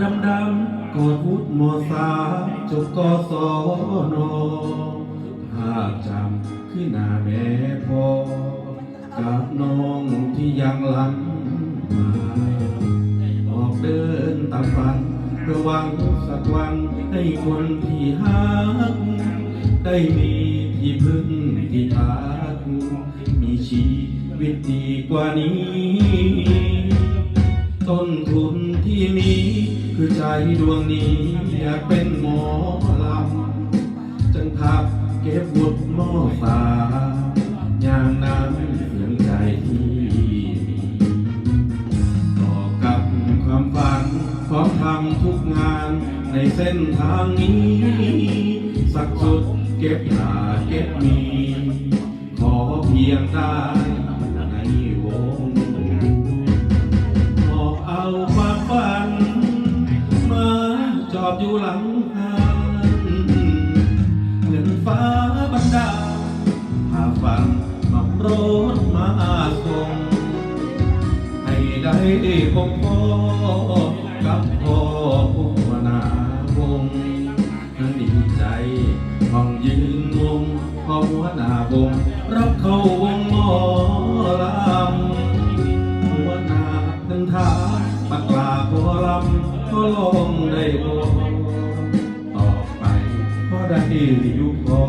ดำดำกอดพุทธมสามจบกศนภาพจำขึ้นหน้าแม่พ่อกับน้องที่ยังหลังมาออกเดินตามฝัน ระวังสักวันให้คนที่หักได้มีที่พึ่งที่พักมีชีวิตดีกว่านี้ ต้นทุนที่มี คือใจดวงนี้อยากเป็นหมอลำจึงพับเก็บบุตรหม้อสายามน้ำเสียงใจที่มีต่อกับความฝันพร้อมทำทุกงานในเส้นทางนี้ สักสุดเก็บหาเก็บมี ขอเพียงได้ มาโปรดมาส่งให้ได้พบพ่อกับพ่อผู้วนาวงทั้งดีใจห้องยืนงงพ่อหัวหน้าวง รับเข้าวงหมอลำหัวน้าทั้งทาปักลาพอลำก็ลงได้พอต่อไปพอได้อยู่พอ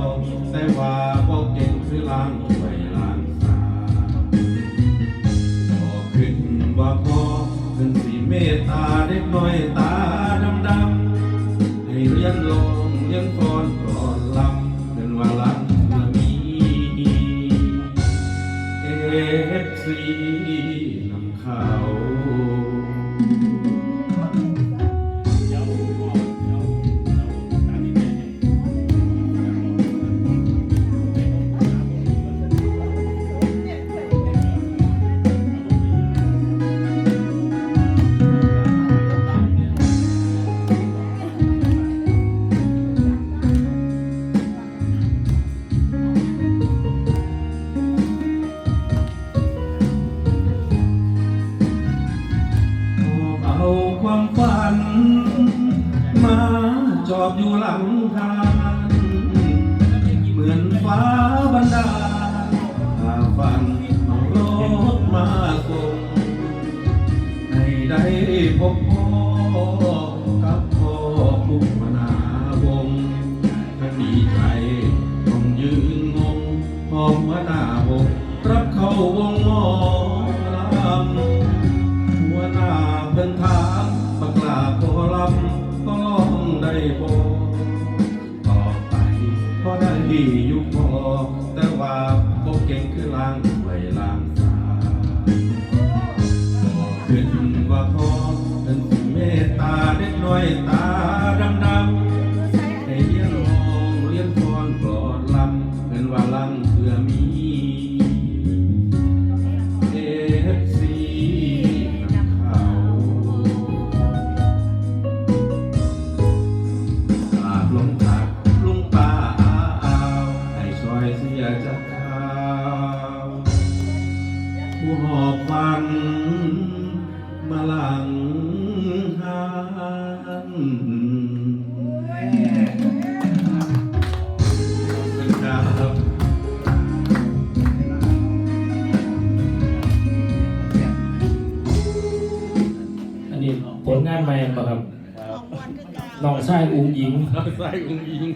ตาเด็กน้อยตาดำดำให้เรียนลงเรียนฟอนกรอนลำเป็นว่าลังเมื่อมีเอฟซี อบอยู่หลังทางเหมือนฟ้าบันดาลพาฝันเอารถมาส่งให้ได้พบพ่อกับพ่อผู้มนาวงถ้าดีใจต้องยืนงงพร้อมวนาวงรับเข้าวงหมอลำหัวหน้าเพิ่นถา องได้บ่ต่อไปพอได้อยู่พอแต่ว่าบ่เก่งคือล้างไวล้างสาบอกขึ้นว่าพอเป็นสิเมตตาเด็กน้อยตา ผู้หอบฟันมาหลังหันเป็นครับอันนี้ผลงานใหม่ป่ะครับน้องชายอุ้งหญิง ใส่อุ้งยิง